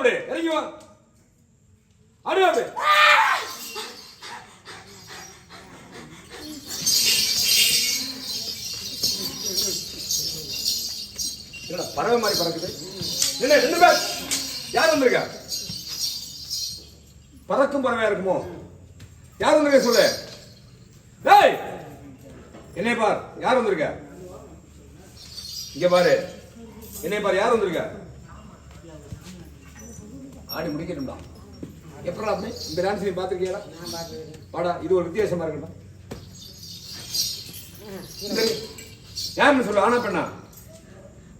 அப்படி இறங்கி வா. அடு அப்படி என்ன பறவை மாதிரி பறக்குது? என்ன ரெண்டு பேர். யார் வந்திருக்கா? பறக்கும் பறவையா இருக்குமோ? யார் வந்திருக்க சொல்லு. டேய்! என்னை பார். யார் வந்திருக்க? இங்க பாரு. என்னை பார் யார் வந்திருக்க? ஆடி முடிக்கணும்டா எப்படா அப்படி? இந்த டான்ஸ் நீ பார்த்துருக்கியாடா? வாடா இது ஒரு வித்தியாசமா இருக்கணும் யாருன்னு சொல்லு ஆனா பெண்ணா?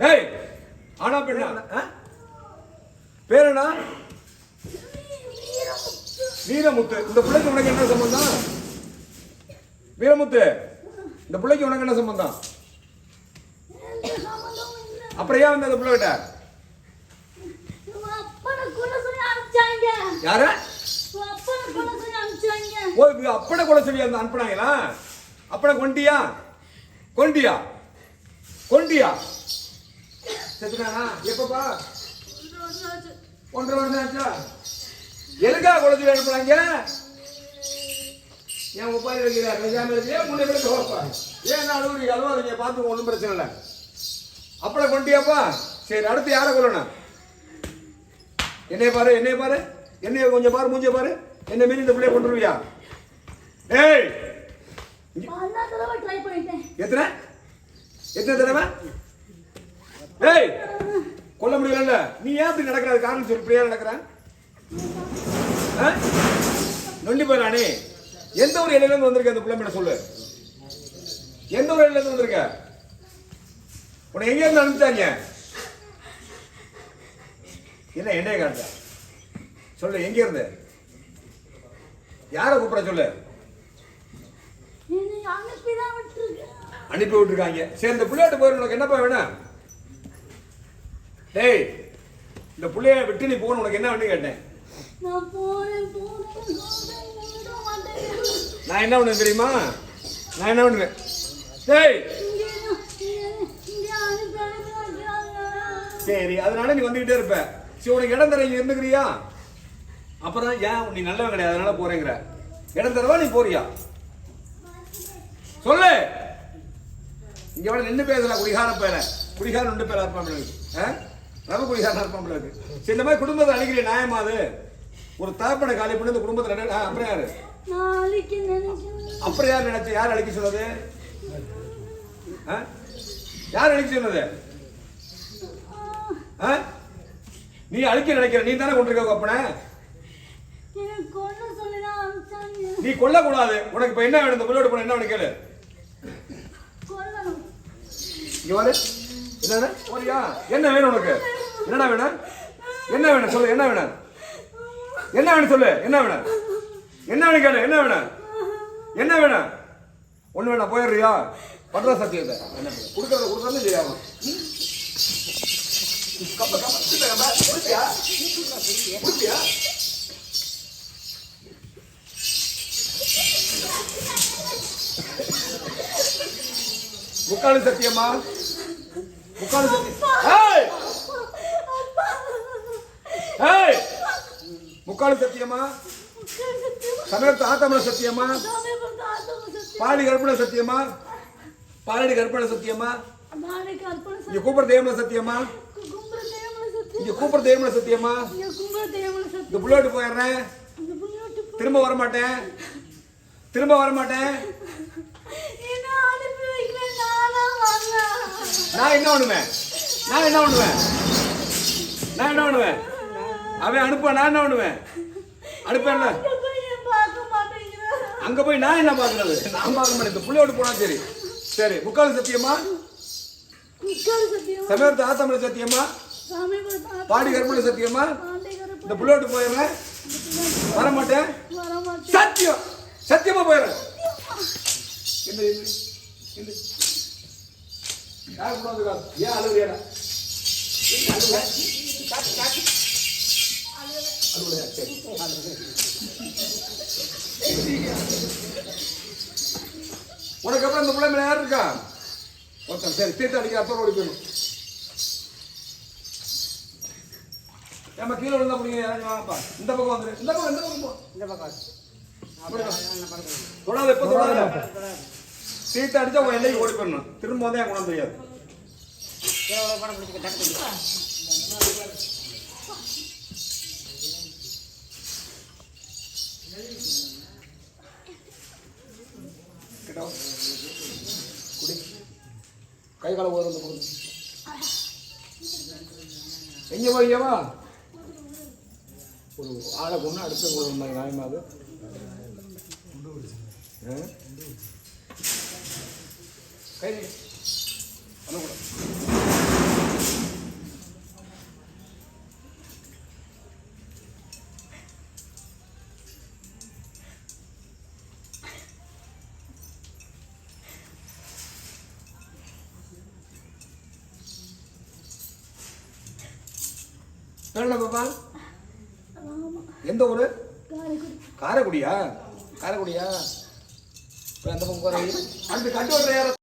ஏய் ஆனா பெண்ணா? ஆ? பேர் என்ன? வீரமுத்து. இந்த பிள்ளைக்கு உனக்கு என்ன சம்பந்தம்? வீரமுத்து இந்த பிள்ளைக்கு உனக்கு என்ன சம்பந்தம்? அப்புறம் ஏன் வந்து அந்த பிள்ளை கிட்ட யார? ஓ இது அப்பட கொலை சொல்லி அந்த அனுப்புனாங்களா? அப்பட கொண்டியா? கொண்டியா? கொண்டியா? செத்துனானா எப்பப்பா? ஒன்றரை வருஷம் ஆச்சா? எதுக்கா கொலை சொல்லி அனுப்புனாங்க? ஏன் உப்பாரி வைக்கிறா பேசாம இருக்கு. ஏன் முன்னே கூட சோப்பா ஏன் நான் அழுகுறீங்க அழுவாதீங்க பார்த்து ஒன்றும் பிரச்சனை இல்லை. அப்பட கொண்டியாப்பா? சரி அடுத்து யாரை கொள்ளணும் என்னைய பாரு என்னைய பாரு. என்னைய கொஞ்சம் பாரு மூஞ்சிய பாரு. என்ன மீறி இந்த பிள்ளைய கொண்டுருவியா ஏய்! எத்தனை? எத்தனை தடவை? ஏய்! கொல்ல முடியல நீ ஏன் இப்படி நடக்கிற? காரணம் சொல்லி. இப்படியா நடக்கிற? நொண்டி போயிடானே எந்த ஒரு இலையில இருந்து வந்திருக்க? அந்த பிள்ளை மேல சொல்லு. எந்த ஒரு இலையில இருந்து வந்திருக்க? உன்னை எங்க இருந்து அனுப்பிச்சாங்க என்ன என்னைய காட்ட சொல்லு எங்க இருந்து? யாரை கூப்பிட சொல்லு? அனுப்பி விட்டுருக்காங்க. சரி இந்த பிள்ளையாட்டு போயிரு உனக்கு என்னப்பா வேணும்? டேய் இந்த பிள்ளைய விட்டு நீ போகணும் உனக்கு என்ன வேணும் கேட்டேன். நான் என்ன பண்ணுவேன் தெரியுமா? நான் என்ன பண்ணுவேன்? டேய். சரி அதனால நீ வந்துகிட்டே இருப்ப. சரி உனக்கு இடம் தர இங்க இருந்துக்கிறியா? அப்புறம் ஏன் நீ நல்லவன் கிடையாது? அதனால போறேங்கிற. இடம் தரவா நீ போறியா? சொல்லு. இங்க வேணா நின்று பேசலாம் குடிகார பேர குடிகார நின்று பேர இருப்பான் ரவ குடிகார இருப்பான் சரி இந்த மாதிரி குடும்பத்தை அழிக்கிற நியாயமா அது? ஒரு தகப்பனை காலி பண்ணி இந்த குடும்பத்தை அப்புறம் யாரு? அப்புறம் யார் நினைச்சு யார் அழிக்க சொன்னது? யார் அழிக்க சொன்னது? நீ அழிக்க நினைக்கிற நீ தானே கொண்டிருக்க அப்பன எனக்கு கொண்டு சொல்லிதான் அனுப்பிச்சாங்க நீ கொல்லக்கூடாது. உனக்கு இப்ப என்ன வேணும்? இந்த புள்ளோட போன என்ன வேணும் கேளு. கொல்லணும் இங்க வாரு. என்ன போறியா? என்ன வேணும் உனக்கு? என்னடா வேணும்? என்ன வேணும் சொல்லு என்ன வேணும்? என்ன வேணும் சொல்லு என்ன வேணும்? என்ன வேணும் கேளு என்ன வேணும்? என்ன வேணும்? ஒண்ணு வேணாம் போயிடுறியா? பண்ற சத்தியத்தை. என்ன கொடுக்கறத கொடுக்கறது செய்யாம கப்ப கப்ப கீழே கப்ப. முக்காலு சத்தியமா? முக்காலு சத்தியம்? முக்காலு சத்தியமா? சமயத்து ஆத்தமன சத்தியமா? பாடி கற்பனை சத்தியமா? பாலடி கற்பனை சத்தியமா? நாளைக்கு அர்ப்பண இங்க கூப்பிட தேவன சத்தியமா? கும்பல தேவல சத்து இங்க கூப்பிட தேவன சத்தியமா? இங்க கும்பல தேவல சத்து இங்க புள்ளோட்டு போயிடுறேன். இந்த திரும்ப வர மாட்டேன் திரும்ப வர நான் என்ன பண்ணுவேன்? நான் என்ன பண்ணுவேன்? நான் என்ன பண்ணுவேன்? அவன் அனுப்ப நான் என்ன பண்ணுவேன்? அனுப்பேன்ல அங்க போய் நான் என்ன பாக்குறது நான் பார்க்க மாட்டேன். இந்த புள்ளையோட போனா சரி. சரி முக்கால் சத்தியமா? சமயத்து ஆத்தமிழ சத்தியமா? பாடி கற்பனை சத்தியமா? இந்த புள்ளோட்டு போயிடுறேன். வர மாட்டேன் சத்தியம்! சத்தியமா போயிடுறேன். என்ன அழுகுற? அழுகுறியா? சரி. உனக்கு அப்புறம் இந்த பிள்ளை மேல யார் இருக்கா? ஒருத்தன் சரி தீர்த்து அடிக்க அப்புறம் ஓடி போயிடும். ஏம்மா கீழே விழுந்தா பிடிங்க இறங்கி வாங்கப்பா? இந்த பக்கம் வந்துரு. இந்த பக்கம் இந்த பக்கம் இந்த பக்கம். தொடாத எப்போ தொடாத. சீட்டை அடிச்சா உன் எல்லைக்கு ஓடி போயிடணும். திரும்ப வந்து என் குணம் தெரியாது. கை கால ஓரம் வந்து எங்க வா. ஒரு ஆளை கொண்டு அடுத்த கொண்டு வந்தாங்க நியாயமாது ஆ? கை. பண்ணக்கூடாது என்ன பாப்பா எந்த ஊரு காரைக்குடி காரைக்குடியா காரைக்குடியா இப்போ அந்த பக்கம் அந்த கட்டு யார